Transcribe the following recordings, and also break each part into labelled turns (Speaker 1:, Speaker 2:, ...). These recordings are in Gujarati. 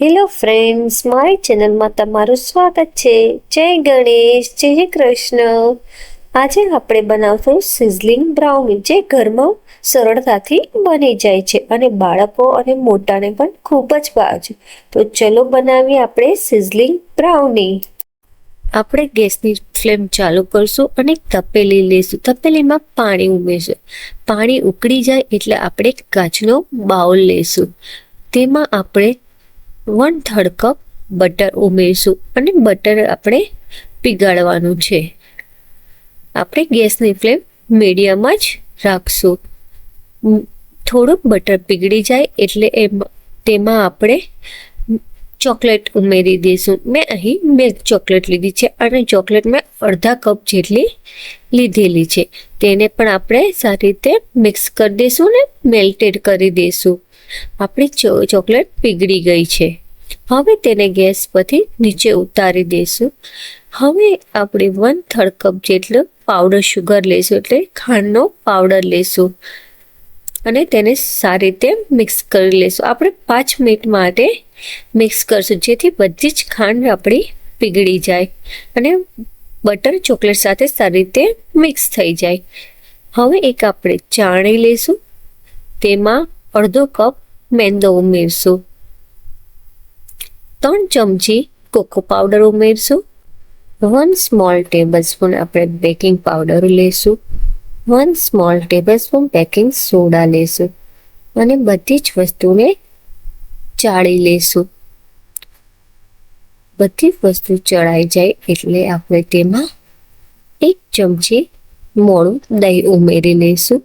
Speaker 1: હેલો ફ્રેન્ડ્સ મારી ચેનલમાં તમારું સ્વાગત છે. જય ગણેશ, જય કૃષ્ણ. આજે આપણે બનાવશું સિઝલિંગ બ્રાઉની જે ઘરમાં સરળતાથી બની જાય છે અને બાળકો અને મોટાને પણ ખૂબ જ ભાવે છે. તો ચલો બનાવીએ આપણે સિઝલિંગ બ્રાઉની આપણે ગેસની ફ્લેમ ચાલુ કરશું અને તપેલી લઈશું. તપેલીમાં પાણી ઉમેરશું. પાણી ઉકળી જાય એટલે આપણે કાચનો બાઉલ લઈશું. તેમાં આપણે વન થર્ડ કપ બટર ઉમેરશું અને બટર આપણે પીગાળવાનું છે. આપણે ગેસની ફ્લેમ મીડિયમમાં જ રાખશું. થોડુંક બટર પીગળી જાય એટલે એમાં, તેમાં આપણે ચોકલેટ ઉમેરી દઈશું. મેં અહીં બે ચોકલેટ લીધી છે અને ચોકલેટ મેં અડધા કપ જેટલી લીધેલી છે. તેને પણ આપણે સારી રીતે મિક્સ કરી દઈશું ને મેલ્ટેડ કરી દઈશું. આપણી ચોકલેટ પીગળી ગઈ છે. હવે તેને ગેસ પરથી નીચે ઉતારી દઈશું હવે આપણે વન થર્ડ કપ જેટલો પાવડર શુગર લઈશું એટલે ખાંડનો પાવડર લઈશું અને તેને સારી રીતે મિક્સ કરી લઈશું આપણે પાંચ મિનિટ માટે મિક્સ કરશું, જેથી બધી જ ખાંડ આપણી પીગળી જાય અને બટર ચોકલેટ સાથે સારી રીતે મિક્સ થઈ જાય. હવે એક આપણે ચાણી લઈશું તેમાં અડધો કપ મેંદો ઉમેરશું. ત્રણ ચમચી કોકો પાવડર ઉમેરશું. વન સ્મોલ ટેબલ સ્પૂન આપણે બેકિંગ પાવડર લઈશું one small tablespoon baking soda લઈશું અને બધી જ વસ્તુને ચાળી લઈશું બધી વસ્તુ ચડાઈ જાય એટલે આપણે તેમાં એક ચમચી મોળું દહીં ઉમેરી લઈશું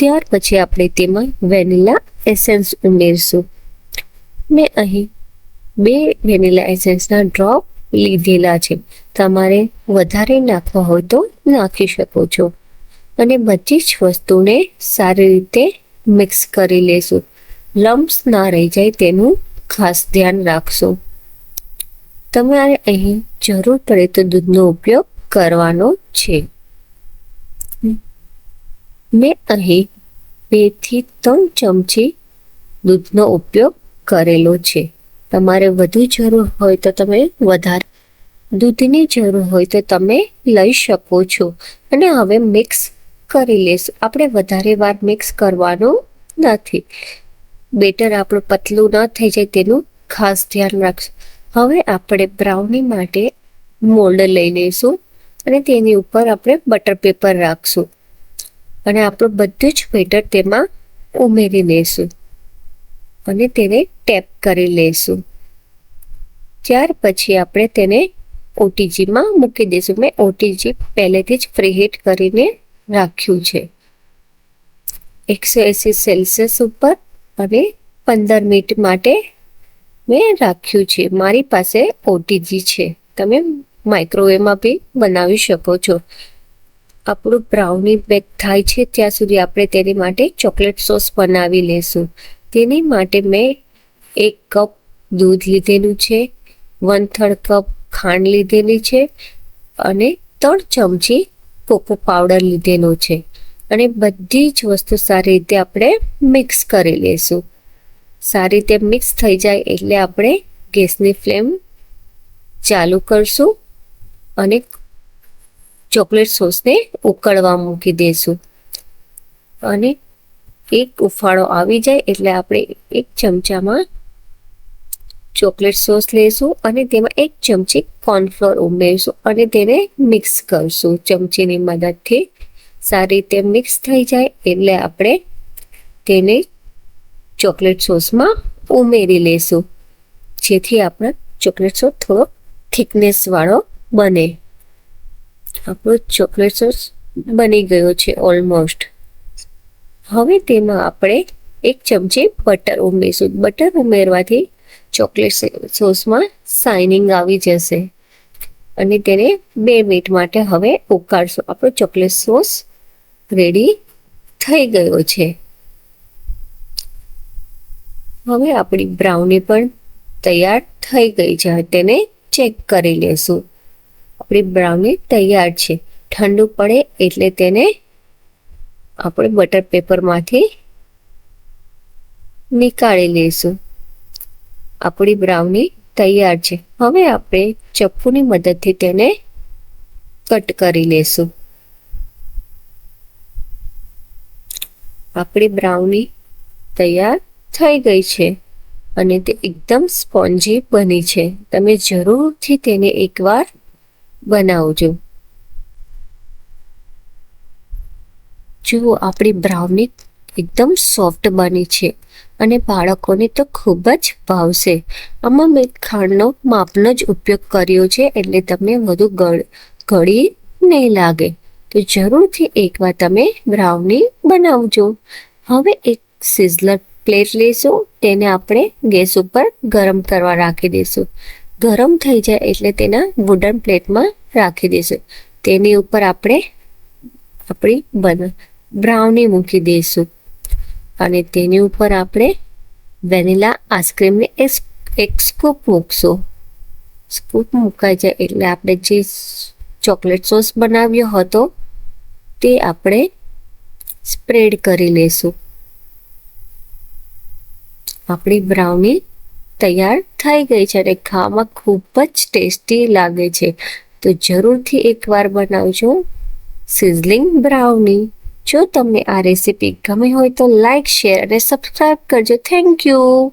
Speaker 1: ત્યાર પછી આપણે તેમાં વેનીલા એસેન્સ ઉમેરશું. મેં અહીં બે વેનીલા એસેન્સના ડ્રોપ લીધેલા છે. તમારે વધારે નાખવા હોય તો નાખી શકો છો. અને બધી જ વસ્તુને સારી રીતે મિક્સ કરી લેશું. લમ્પ્સ ના રહી જાય તેનું ખાસ ધ્યાન રાખશો. તમારે અહીં જરૂર પડે તો દૂધનો ઉપયોગ કરવાનો છે. મેં અહીં બેથી ત્રણ ચમચી દૂધનો ઉપયોગ કરેલો છે. તમારે વધુ જરૂર હોય તો તમે વધારે દૂધની જરૂર હોય તો તમે લઈ શકો છો. અને હવે મિક્સ કરી લેશું આપણે વધારે વાર મિક્સ કરવાનું નથી. બેટર આપણું પતલું ન થઈ જાય તેનું ખાસ ધ્યાન રાખશું. હવે આપણે બ્રાઉની માટે મોલ્ડ લઈ લઈશું અને તેની ઉપર આપણે બટર પેપર રાખશું. અને આપણું બધું જ બેટર તેમાં ઉમેરી લઈશું અને તેને ટેપ કરી લઈશું ત્યાર પછી આપણે તેને ઓટીજીમાં મૂકી દઈશું મેં ઓટીજી પહેલેથી જ પ્રીહીટ કરીને રાખ્યું છે. એકસો એંસી સેલ્સિયસ ઉપર અને પંદર મિનિટ માટે મેં રાખ્યું છે. મારી પાસે ઓટીજી છે. તમે માઇક્રોવેવમાં બી બનાવી શકો છો. આપણું બ્રાઉની બેક થાય છે, ત્યાં સુધી આપણે તેની માટે ચોકલેટ સોસ બનાવી લેશું. તેની માટે મેં એક કપ દૂધ લીધેલું છે, વન થર્ડ કપ ખાંડ લીધેલી છે અને ત્રણ ચમચી કોકો પાવડર લીધેલો છે. અને બધી જ વસ્તુ સારી રીતે આપણે મિક્સ કરી લઈશું સારી રીતે મિક્સ થઈ જાય એટલે આપણે ગેસની ફ્લેમ ચાલુ કરશું અને ચોકલેટ સોસને ઉકળવા મૂકી દઈશું અને એક ઉફાળો આવી જાય એટલે આપણે એક ચમચામાં ચોકલેટ સોસ લઈશું અને તેમાં એક ચમચી કોર્નફ્લોર ઉમેરશું અને તેને મિક્સ કરશું. ચમચીની મદદથી સારી રીતે મિક્સ થઈ જાય એટલે આપણે તેને ચોકલેટ સોસમાં ઉમેરી લેશું. જેથી આપણા ચોકલેટ સોસ થોડો થિકનેસવાળો બને. આપણો ચોકલેટ સોસ બની ગયો છે ઓલમોસ્ટ હવે તેમાં આપણે એક ચમચી બટર ઉમેરીશું. બટર ઉમેરવાથી ચોકલેટ સોસમાં શાઇનિંગ આવી જશે. અને તેને બે મિનિટ માટે હવે ઉકાળશું. આપણો ચોકલેટ સોસ રેડી થઈ ગયો છે. હવે આપણી બ્રાઉની પણ તૈયાર થઈ ગઈ છે. તેને ચેક કરી લેશું. આપણી બ્રાઉની તૈયાર છે. ઠંડુ પડે એટલે તેને આપણે બટર પેપરમાંથી નીકાળી લઈશું. આપણી બ્રાઉની તૈયાર છે. હવે આપણે ચપ્પુની મદદથી તેને કટ કરી લેશું આપણી બ્રાઉની તૈયાર થઈ ગઈ છે અને તે એકદમ સ્પોન્જી બની છે. તમે જરૂરથી તેને એકવાર બનાવજો જુઓ, આપણી બ્રાઉની એકદમ સોફ્ટ બની છે અને બાળકોને તો ખૂબ જ ભાવશે. આમાં મેં ખાંડનો માપનો જ ઉપયોગ કર્યો છે એટલે તમને વધુ ગળી નહીં લાગે. તો જરૂરથી એકવાર તમે બ્રાઉની બનાવજો. હવે એક સિઝલર પ્લેટ લેશું, તેને આપણે ગેસ ઉપર ગરમ કરવા રાખી દઈશું. ગરમ થઈ જાય એટલે તેના વુડન પ્લેટમાં રાખી દઈશું. તેની ઉપર આપણે આપણી બન બ્રાઉની મૂકી દઈશું. અને તેની ઉપર આપણે વેનીલા આઈસ્ક્રીમને એક સ્કૂપ મૂકશું. સ્કૂપ મુકાઈ જાય એટલે આપણે જે ચોકલેટ સોસ બનાવ્યો હતો, તે આપણે સ્પ્રેડ કરી લેશું આપણી બ્રાઉની તૈયાર થઈ ગઈ છે અને ખાવામાં ખૂબ જ ટેસ્ટી લાગે છે. તો જરૂરથી એકવાર બનાવજો સિઝલિંગ બ્રાઉની. જો તમને આ રેસીપી ગમી હોય તો લાઇક શેર અને સબસ્ક્રાઈબ કરજો. Thank you.